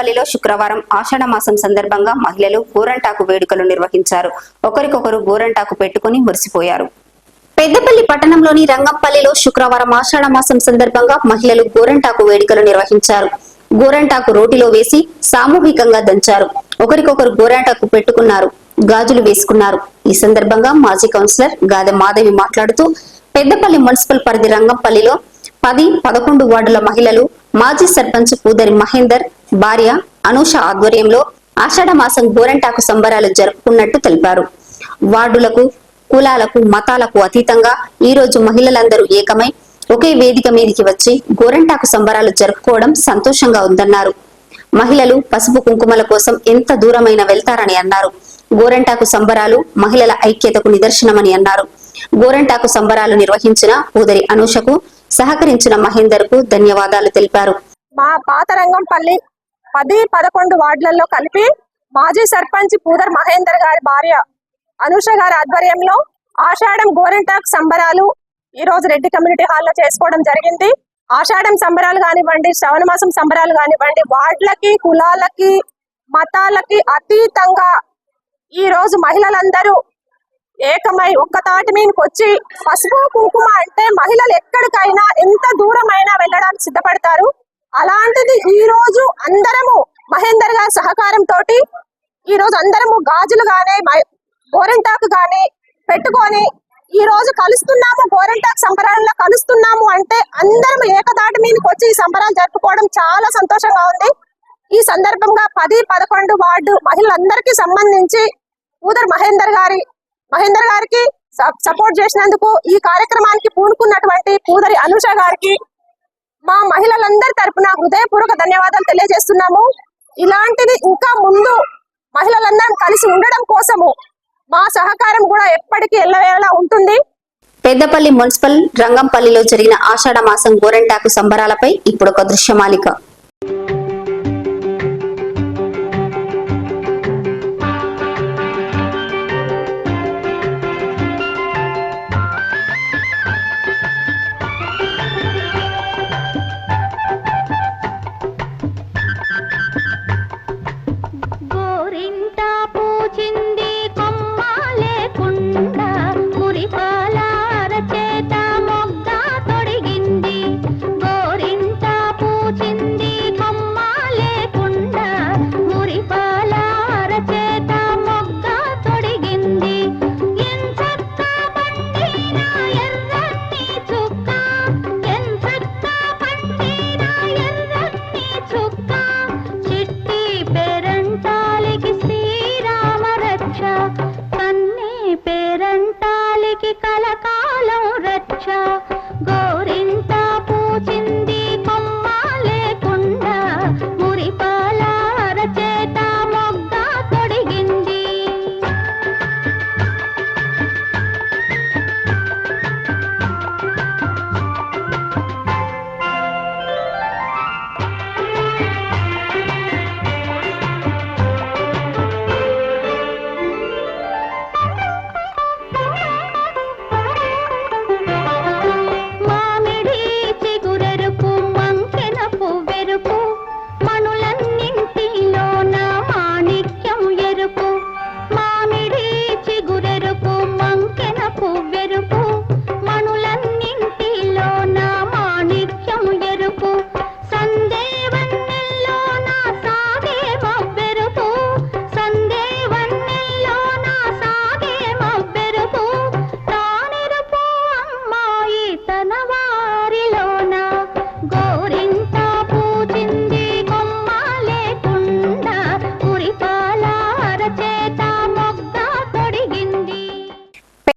రంగంపల్లిలో శుక్రవారం ఆషాఢ మాసం సందర్భంగా మహిళలు గోరంటాకు వేడుకలు నిర్వహించారు. ఒకరికొకరు గోరంటాకు పెట్టుకుని మురిసిపోయారు. పెద్దపల్లి పట్టణంలోని రంగంపల్లిలో శుక్రవారం ఆషాఢ మాసం సందర్భంగా మహిళలు గోరంటాకు వేడుకలు నిర్వహించారు. గోరంటాకు రోటిలో వేసి సామూహికంగా దంచారు. ఒకరికొకరు గోరంటాకు పెట్టుకున్నారు గాజులు వేసుకున్నారు. ఈ సందర్భంగా మాజీ కౌన్సిలర్ గాదె మాధవి మాట్లాడుతూ పెద్దపల్లి మున్సిపల్ పరిధి రంగంపల్లిలో పది పదకొండు వార్డుల మహిళలు మాజీ సర్పంచ్ పూదరి మహేందర్ భార్య అనూష ఆధ్వర్యంలో ఆషాఢ మాసం గోరంటాకు సంబరాలు జరుపుకున్నట్టు తెలిపారు. వార్డులకు కులాలకు మతాలకు అతీతంగా ఈ రోజు మహిళలందరూ ఏకమై ఒకే వేదిక మీదికి వచ్చి గోరంటాకు సంబరాలు జరుపుకోవడం సంతోషంగా ఉందన్నారు. మహిళలు పసుపు కుంకుమల కోసం ఎంత దూరమైన వెళ్తారని అన్నారు. గోరంటాకు సంబరాలు మహిళల ఐక్యతకు నిదర్శనమని అన్నారు. గోరంటాకు సంబరాలు నిర్వహించిన పూదరి అనూషకు సహకరించిన మహేందర్కు ధన్యవాదాలు తెలిపారు. మా పాత రంగంపల్లి పది పదకొండు వార్డులలో కలిపి మాజీ సర్పంచ్ పూదర్ మహేందర్ గారి భార్య అనుష గారి ఆధ్వర్యంలో ఆషాఢం గోరెంటాక్ సంబరాలు ఈ రోజు రెడ్డి కమ్యూనిటీ హాల్లో చేసుకోవడం జరిగింది. ఆషాఢం సంబరాలు కానివ్వండి శ్రవణ మాసం సంబరాలు కానివ్వండి వార్డులకి కులాలకి మతాలకి అతీతంగా ఈ రోజు మహిళలందరూ ఏకమై ఒక్క తాటి మీదకి వచ్చి పసుపు కుంకుమ అంటే మహిళలు ఎక్కడికైనా ఎంత దూరమైనా వెళ్ళడానికి సిద్ధపడతారు. అలాంటిది ఈ రోజు అందరము మహేందర్ గారి సహకారం తోటి ఈ రోజు అందరము గాజులు గాని గోరెంటాకు గాని పెట్టుకొని ఈ రోజు కలుస్తున్నాము. గోరెంటాకు సంబరాలలో కలుస్తున్నాము అంటే అందరం ఏకదాటి మీదకి వచ్చి ఈ సంబరాలు జరుపుకోవడం చాలా సంతోషంగా ఉంది. ఈ సందర్భంగా పది పదకొండు వార్డు మహిళలందరికీ సంబంధించి ఊదర్ మహేందర్ గారి మహేందర్ గారికి సపోర్ట్ చేసినందుకు ఈ కార్యక్రమానికి పూనుకున్నటువంటి పూదరి అనుష గారికి మా మహిళలందరి తరపున హృదయపూర్వక ధన్యవాదాలు తెలియజేస్తున్నాము. ఇలాంటిది ఇంకా ముందు మహిళలందరం కలిసి ఉండడం కోసము మా సహకారం కూడా ఎప్పటికీ ఎల్లవేళలా ఉంటుంది. పెద్దపల్లి మున్సిపల్ రంగంపల్లిలో జరిగిన ఆషాఢ మాసం గోరంటాకు సంబరాలపై ఇప్పుడు ఒక దృశ్యమాలిక. सोचा